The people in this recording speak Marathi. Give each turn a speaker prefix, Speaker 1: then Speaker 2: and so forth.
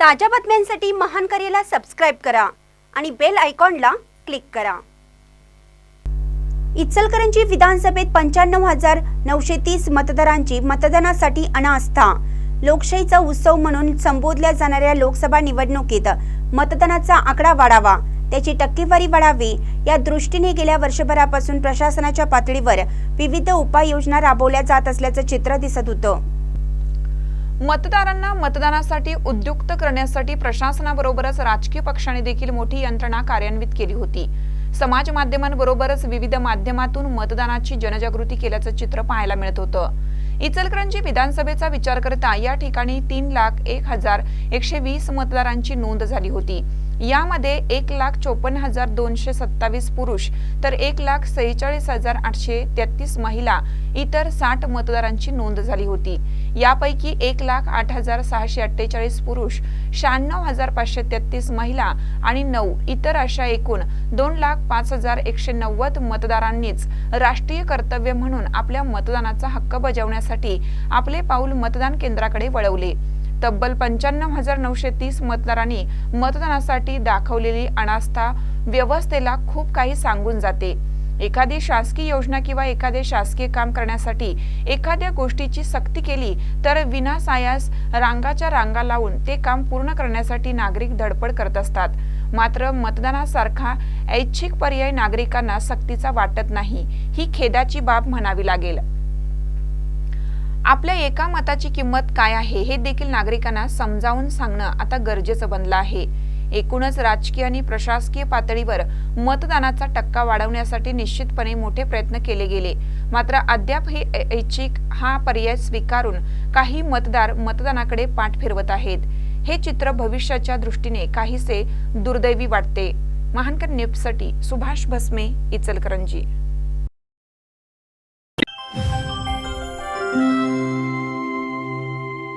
Speaker 1: ताज्या बातम्यांसाठी महान करेला सबस्क्राईब करा आणि बेल आयकॉनला क्लिक करा. इचलकरंजी विधानसभेत पंच्याण्णव हजार नऊशे तीस मतदारांची मतदानासाठी अनास्था. लोकशाहीचा उत्सव म्हणून संबोधल्या जाणाऱ्या लोकसभा निवडणुकीत मतदानाचा आकडा वाढावा त्याची टक्केवारी वाढावी या दृष्टीने गेल्या वर्षभरापासून प्रशासनाच्या पातळीवर विविध उपाययोजना राबवल्या जात असल्याचं चित्र दिसत होतं.
Speaker 2: मतदारांना मतदानासाठी उद्युक्त करण्यासाठी प्रशासनाबरोबरच राजकीय पक्षांनी देखील मोठी यंत्रणा कार्यान्वित केली होती. समाज माध्यमांबरोबरच विविध माध्यमातून मतदानाची जनजागृती केल्याचं चित्र पाहायला मिळत होतं. इचलकरंजी विधानसभेचा विचार करता या ठिकाणी तीन लाख एक हजार एकशे वीस मतदारांची नोंद झाली होती. यामध्ये एक लाख चोपन्न हजार दोनशे सत्तावीस पुरुष तर एक लाख सेहेचाळीस हजार आठशे तेहतीस महिला इतर साठ मतदारांची नोंद झाली होती. यापैकी एक लाख आठ हजार सहाशे अठ्ठेचाळीस पुरुष शहाण्णव हजार पाचशे तेहतीस महिला आणि नऊ इतर अशा एकूण दोन लाख पाच हजार एकशे नव्वद मतदारांनीच राष्ट्रीय कर्तव्य म्हणून आपल्या मतदानाचा हक्क करण्यासाठी आपले पाऊल मतदान केंद्राकडे वळवले. तब्बल पंच्याण्णव हजार नऊशे तीस मतदारांनी मतदानासाठी दाखवलेली अनास्था व्यवस्थेला खूप काही सांगून जाते. एखादी शासकीय योजना किंवा एखादे शासकीय काम करण्यासाठी एखाद्या गोष्टीची सक्ती केली तर विनासायास रांगाच्या रांगा लावून ते काम पूर्ण करण्यासाठी नागरिक धडपड करत असतात. मात्र मतदानासारखा ऐच्छिक पर्याय नागरिकांना सक्तीचा वाटत नाही ही खेदाची बाब म्हणावी लागेल. आपल्या एका मताची किंमत काय आहे हे देखील नागरिकांना समजावून सांगणं आता गरजेचं बनलं आहे. एकूणच राजकीय आणि प्रशासकीय पातळीवर मतदानाचा टक्का वाढवण्यासाठी निश्चितपणे मोठे प्रयत्न केले गेले. मात्र अद्याप हे ऐच्छिक हा पर्याय स्वीकारून काही मतदार मतदानाकडे पाठ फिरवत आहेत. हे चित्र भविष्याच्या दृष्टीने काहीसे दुर्दैवी वाटते. महानकर न्यूजसाठी सुभाष भस्मे इचलकरंजी.